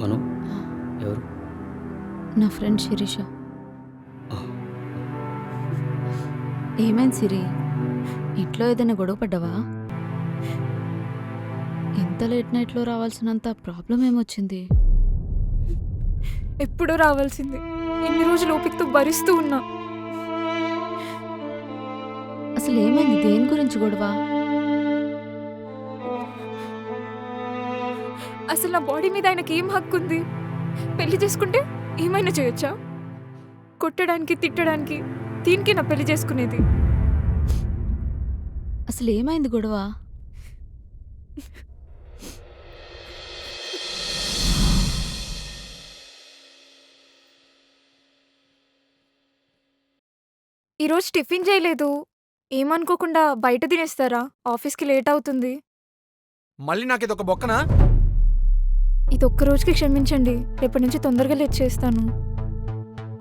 మను ఎవరు? నా ఫ్రెండ్ శిరీష. ఏమైంది సిరి? ఇంట్లో ఏదైనా గొడవ పడ్డావా? ఇంత లేట్ నైట్లో రావాల్సినంత ప్రాబ్లం ఏమొచ్చింది? ఎప్పుడో రావాల్సింది. ఇన్ని రోజులు ఓపికతో భరిస్తూ ఉన్నా. అసలు ఏమైంది దేని గురించి గొడవ? అసలు నా బాడీ మీద ఆయనకి ఏం హక్కు ఉంది? పెళ్ళి చేసుకుంటే ఏమైనా చేయొచ్చా? కొట్టడానికి తిట్టడానికి దీనికి నా పెళ్ళి చేసుకునేది. అసలు ఏమైంది గొడవ? ఈరోజు టిఫిన్ చేయలేదు. ఏమనుకోకుండా బయట తినేస్తారా? ఆఫీస్కి లేట్ అవుతుంది. మళ్ళీ నాకు ఇది ఒక బొక్కనా? ఇది ఒక్క రోజుకి క్షమించండి. రేపటి నుంచి తొందరగా లేట్ చేస్తాను.